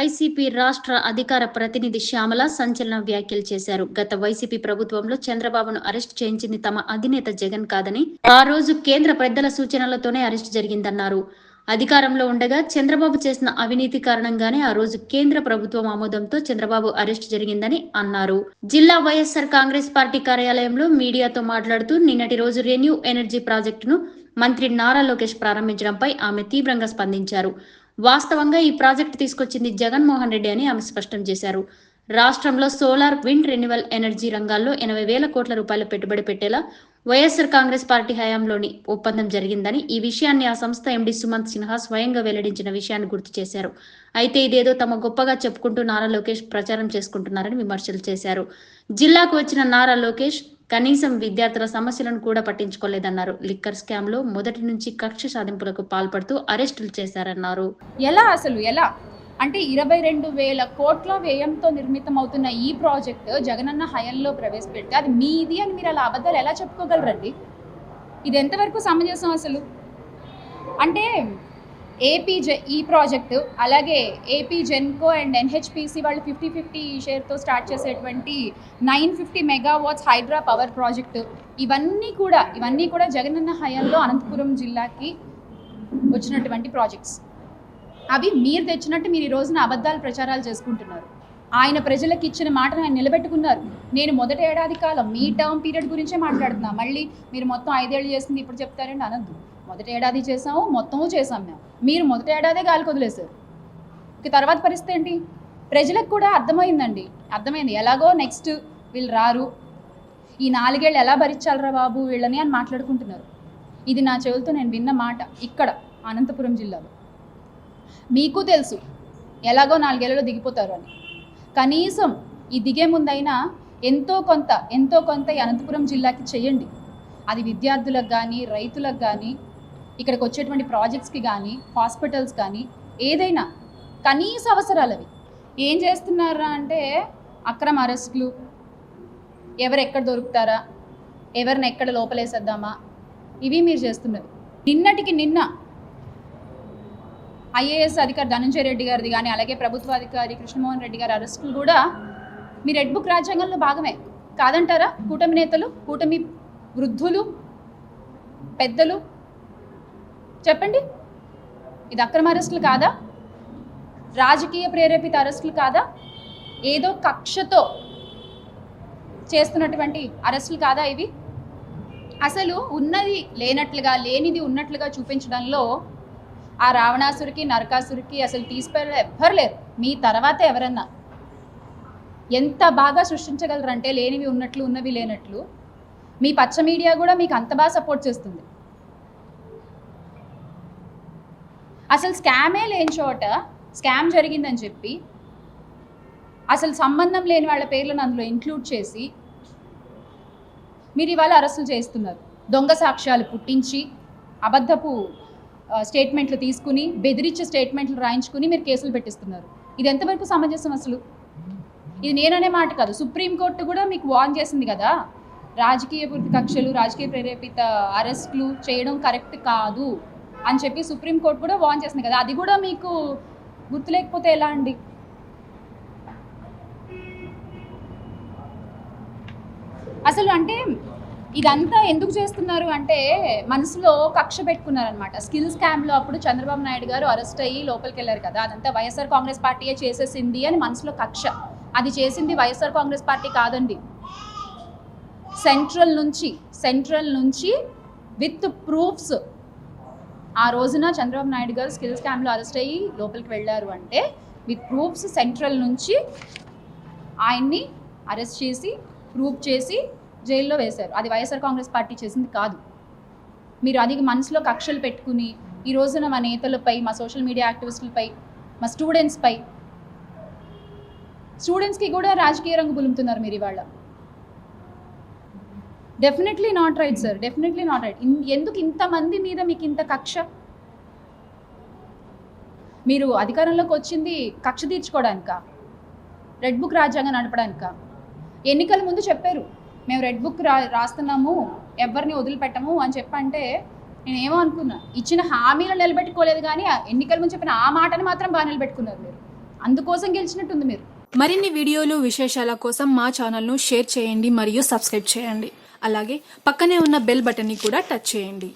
YCP రాష్ట్ర అధికార ప్రతినిధి శ్యామల సంచలన వ్యాఖ్యలు చేశారు. గత వైసీపీ ప్రభుత్వంలో చంద్రబాబును అరెస్ట్ చేయించింది తమ అధినేత జగన్ కాదని ఆ రోజు కేంద్ర పెద్దల సూచనలతోనే అరెస్ట్ జరిగిందన్నారు. అధికారంలో ఉండగా చంద్రబాబు చేసిన అవినీతి కారణంగానే ఆ రోజు కేంద్ర ప్రభుత్వం ఆమోదంతో చంద్రబాబు అరెస్ట్ జరిగిందని అన్నారు. జిల్లా వైఎస్ఆర్ కాంగ్రెస్ పార్టీ కార్యాలయంలో మీడియాతో మాట్లాడుతూ నిన్నటి రోజు రెన్యూ ఎనర్జీ ప్రాజెక్టును మంత్రి నారా లోకేష్ ప్రారంభించడంపై ఆమె తీవ్రంగా స్పందించారు. వాస్తవంగా ఈ ప్రాజెక్టు తీసుకొచ్చింది జగన్మోహన్ రెడ్డి అని ఆమె స్పష్టం చేశారు. రాష్ట్రంలో సోలార్ విండ్ రెన్యువల్ ఎనర్జీ రంగాల్లో ఎనభై వేల కోట్ల రూపాయల పెట్టుబడి పెట్టేలా వైఎస్ఆర్ కాంగ్రెస్ పార్టీ హయాంలోని ఒప్పందం జరిగిందని ఈ విషయాన్ని ఆ సంస్థ ఎండి సుమంత్ సిన్హా స్వయంగా వెల్లడించిన విషయాన్ని గుర్తు చేశారు. అయితే ఇదేదో తమ గొప్పగా చెప్పుకుంటూ నారా లోకేష్ ప్రచారం చేసుకుంటున్నారని విమర్శలు చేశారు. జిల్లాకు వచ్చిన నారా లోకేష్ కనీసం విద్యార్థుల సమస్యలను కూడా పట్టించుకోలేదన్నారు. లిక్కర్ స్కామ్లో మొదటి నుంచి కక్ష సాధింపులకు పాల్పడుతూ అరెస్టులు చేశారన్నారు. ఎలా అసలు ఎలా? అంటే ఇరవై రెండు వేల కోట్ల వ్యయంతో నిర్మితం అవుతున్న ఈ ప్రాజెక్ట్ జగనన్న హయంలో ప్రవేశపెడితే అది మీది అని మీరు అలా అబద్ధాలు ఎలా చెప్పుకోగలరండి? ఇది ఎంతవరకు సమంజసం అసలు? అంటే ఏపీ జె ఈ ప్రాజెక్టు అలాగే ఏపీ జెన్కో అండ్ ఎన్హెచ్పిసి వాళ్ళు ఫిఫ్టీ ఫిఫ్టీ షేర్తో స్టార్ట్ చేసేటువంటి nine fifty megawatts hydro power project. ఇవన్నీ కూడా ఇవన్నీ కూడా జగనన్న హయాంలో అనంతపురం జిల్లాకి వచ్చినటువంటి ప్రాజెక్ట్స్. అవి మీరు తెచ్చినట్టు మీరు ఈ రోజున అబద్ధాలు ప్రచారాలు చేసుకుంటున్నారు. ఆయన ప్రజలకు ఇచ్చిన మాటను ఆయన నిలబెట్టుకున్నారు. నేను మొదటి ఏడాది కాలం మీ టర్మ్ పీరియడ్ గురించే మాట్లాడుతున్నా. మళ్ళీ మీరు మొత్తం ఐదేళ్ళు చేసింది ఇప్పుడు చెప్తారండి అనద్దు. మొదటి ఏడాది చేసాము మొత్తము చేసాం మేము. మీరు మొదటి ఏడాదే గాలి వదిలేశారు ఇక తర్వాత పరిస్థితి ఏంటి? ప్రజలకు కూడా అర్థమైందండి. అర్థమైంది. ఎలాగో నెక్స్ట్ వీళ్ళు రారు. ఈ నాలుగేళ్ళు ఎలా భరించాలరా బాబు వీళ్ళని అని మాట్లాడుకుంటున్నారు. ఇది నా చెవులతో నేను విన్న మాట ఇక్కడ అనంతపురం జిల్లాలో. మీకు తెలుసు ఎలాగో నాలుగేళ్ళలో దిగిపోతారు అని. కనీసం ఈ దిగే ముందైనా ఎంతో కొంత ఎంతో కొంత ఈ అనంతపురం జిల్లాకి చేయండి. అది విద్యార్థులకు కానీ రైతులకు కానీ ఇక్కడికి వచ్చేటువంటి ప్రాజెక్ట్స్కి కానీ హాస్పిటల్స్ కానీ ఏదైనా కనీస అవసరాలు అవి. ఏం చేస్తున్నారా అంటే అక్రమ అరెస్టులు. ఎవరు ఎక్కడ దొరుకుతారా? ఎవరిని ఎక్కడ లోపలేసేద్దామా? ఇవి మీరు చేస్తున్నారు నిన్నటికి నిన్న ఐఏఎస్ అధికారి ధనంజయ రెడ్డి గారిది కానీ అలాగే ప్రభుత్వ అధికారి కృష్ణమోహన్ రెడ్డి గారి అరెస్టులు కూడా మీ రెడ్ బుక్ రాజ్యాంగంలో భాగమే. కాదంటారా? కూటమి నేతలు కూటమి వృద్ధులు పెద్దలు చెప్పండి. ఇది అక్రమ అరెస్టులు కాదా? రాజకీయ ప్రేరేపిత అరెస్టులు కాదా? ఏదో కక్షతో చేస్తున్నటువంటి అరెస్టులు కాదా ఇవి? అసలు ఉన్నది లేనట్లుగా లేనిది ఉన్నట్లుగా చూపించడంలో ఆ రావణాసురికి నరకాసురికి అసలు తీసుకెళ్ళ ఎవ్వరు లేరు. మీ తర్వాత ఎవరన్నా? ఎంత బాగా సృష్టించగలరంటే లేనివి ఉన్నట్లు ఉన్నవి లేనట్లు. మీ పచ్చ మీడియా కూడా మీకు అంత బాగా సపోర్ట్ చేస్తుంది. అసలు స్కామే లేని చోట స్కామ్ జరిగిందని చెప్పి అసలు సంబంధం లేని వాళ్ళ పేర్లను అందులో ఇంక్లూడ్ చేసి మీరు ఇవాళ అరెస్టులు చేస్తున్నారు. దొంగ సాక్ష్యాలు పుట్టించి అబద్ధపు స్టేట్మెంట్లు తీసుకుని బెదిరించే స్టేట్మెంట్లు రాయించుకుని మీరు కేసులు పెట్టిస్తున్నారు. ఇది ఎంతవరకు సమంజసం అసలు? ఇది నేననే మాట కాదు. సుప్రీంకోర్టు కూడా మీకు వార్న్ చేసింది కదా? రాజకీయ కక్షలు రాజకీయ ప్రేరేపిత అరెస్టులు చేయడం కరెక్ట్ కాదు. అని చెప్పి సుప్రీంకోర్టు కూడా వార్న్ చేసింది కదా. అది కూడా మీకు గుర్తు లేకపోతే ఎలా అండి? అసలు అంటే ఇదంతా ఎందుకు చేస్తున్నారు అంటే మనసులో కక్ష పెట్టుకున్నారనమాట స్కిల్ స్కామ్లో అప్పుడు చంద్రబాబు నాయుడు గారు అరెస్ట్ అయ్యి లోపలికి వెళ్ళారు కదా. అదంతా వైఎస్ఆర్ కాంగ్రెస్ పార్టీయే చేసేసింది అని మనసులో కక్ష. అది చేసింది వైఎస్ఆర్ కాంగ్రెస్ పార్టీ కాదండి. సెంట్రల్ నుంచి సెంట్రల్ నుంచి విత్ ప్రూఫ్స్ ఆ రోజున చంద్రబాబు నాయుడు గారు స్కిల్ స్కామ్లో అరెస్ట్ అయ్యి లోపలికి వెళ్ళారు అంటే విత్ ప్రూఫ్స్ సెంట్రల్ నుంచి ఆయన్ని అరెస్ట్ చేసి ప్రూఫ్ చేసి జైల్లో వేశారు. అది వైఎస్ఆర్ కాంగ్రెస్ పార్టీ చేసింది కాదు. మీరు అది మనసులో కక్షలు పెట్టుకుని ఈ రోజున మా నేతలపై మా సోషల్ మీడియా యాక్టివిస్టులపై మా స్టూడెంట్స్పై స్టూడెంట్స్కి కూడా రాజకీయ రంగు పులుముతున్నారు మీరు ఇవాళ. Definitely not right sir definitely not right ఎందుకు ఇంతమంది మీద మీకు ఇంత కక్ష? మీరు అధికారంలోకి వచ్చింది కక్ష తీర్చుకోవడానికా? రెడ్ బుక్ రాజ్యాంగం నడపడానిక? ఎన్నికల ముందు చెప్పారు. మేము రెడ్ బుక్ రా రాస్తున్నాము ఎవరిని వదిలిపెట్టము అని చెప్పంటే నేనేమో ఏమనుకున్నా ఇచ్చిన హామీలు నిలబెట్టుకోలేదు కానీ ఆ ఎన్నికల ముందు చెప్పిన ఆ మాటను మాత్రం బాగా నిలబెట్టుకున్నారు మీరు. అందుకోసం గెలిచినట్టుంది మీరు. మరిన్ని వీడియోలు విశేషాల కోసం మా ఛానల్ను షేర్ చేయండి మరియు సబ్స్క్రైబ్ చేయండి. అలాగే పక్కనే ఉన్న బెల్ బటన్ని కూడా టచ్ చేయండి.